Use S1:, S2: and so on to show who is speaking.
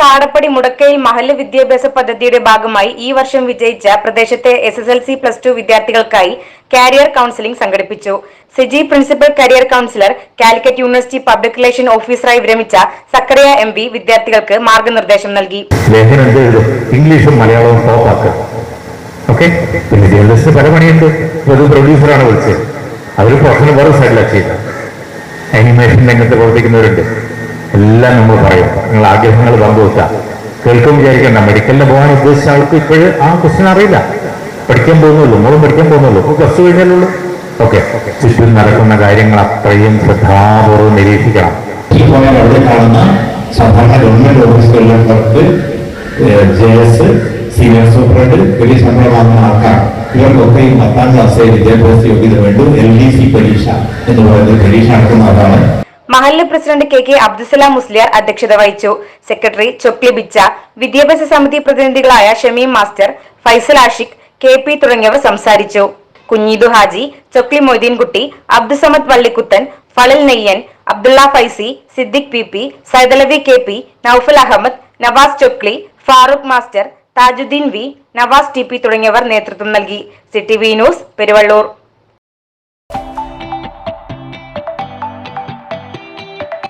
S1: കാടപ്പടി മുടക്കയിൽ മഹല്ല് വിദ്യാഭ്യാസ പദ്ധതിയുടെ ഭാഗമായി ഈ വർഷം വിജയിച്ച പ്രദേശത്തെ S S L C plus two വിദ്യാർത്ഥികൾക്കായി കാരിയർ കൌൺസിലിംഗ് സംഘടിപ്പിച്ചു. CIGI principal career counsellor Calicut university public relation ഓഫീസറായി വിരമിച്ച സക്കറിയ എം പി വിദ്യാർത്ഥികൾക്ക് മാർഗനിർദ്ദേശം നൽകി.
S2: ഇംഗ്ലീഷും മലയാളവും ഒരു പ്രൊഡ്യൂസറാണ് അവർ രംഗത്ത് പ്രവർത്തിക്കുന്നവരുണ്ട്. എല്ലാം നമ്മൾ പറയും. നിങ്ങൾ ആഗ്രഹങ്ങൾ പങ്കുവെക്കുക കേൾക്കും വിചാരിക്കണ്ട. മെഡിക്കലിന് പോകാൻ ഉദ്ദേശിച്ച ആൾക്ക് ഇപ്പോഴും ആ ക്വസ്റ്റ്യൻ അറിയില്ല. പഠിക്കാൻ പോകുന്നുള്ളൂ. മോളും പഠിക്കാൻ പോകുന്നുള്ളൂ. ഇപ്പോൾ പ്ലസ് കഴിഞ്ഞാലുള്ളൂ ഓക്കെ ചുറ്റും നടക്കുന്ന കാര്യങ്ങൾ അത്രയും ശ്രദ്ധാപൂർവം നിരീക്ഷിക്കണം.
S3: ഈ പോയാൽ അവിടെ കാണുന്ന സാധാരണ ഗവൺമെന്റ് ഓഫീസുകളിലേക്ക് ജെ എസ് സീനിയർ സൂപ്രണ്ട് വലിയ ശമ്പളം വാങ്ങുന്ന ആൾക്കാർ ഇവർക്കൊക്കെ ഈ പത്താം ക്ലാസ്സിലെ വിദ്യാഭ്യാസ യോഗ്യത വേണ്ടു. എൽ ഡി സി പരീക്ഷ എന്ന് പറയുന്നത് പരീക്ഷ നടത്തുന്ന ആളാണ്.
S1: മഹല്ല് president K K Abdussalam Musliyar അധ്യക്ഷത വഹിച്ചു. സെക്രട്ടറി ചൊക്ലി ബിച്ച വിദ്യാഭ്യാസ സമിതി പ്രതിനിധികളായ Shameem master Faisal Ashiq K P തുടങ്ങിയവർ സംസാരിച്ചു. Kunjeedu Haji Chokli Moideenkutty Abdussamad Vallikkuthan Fazal Neyyan Abdulla Faizi Siddique P P Saidalavi K P Naufal Ahammed Navas Chokli Farooq master Thajudheen V Navas T P തുടങ്ങിയവർ നേതൃത്വം നൽകി. City V news Peruvallur.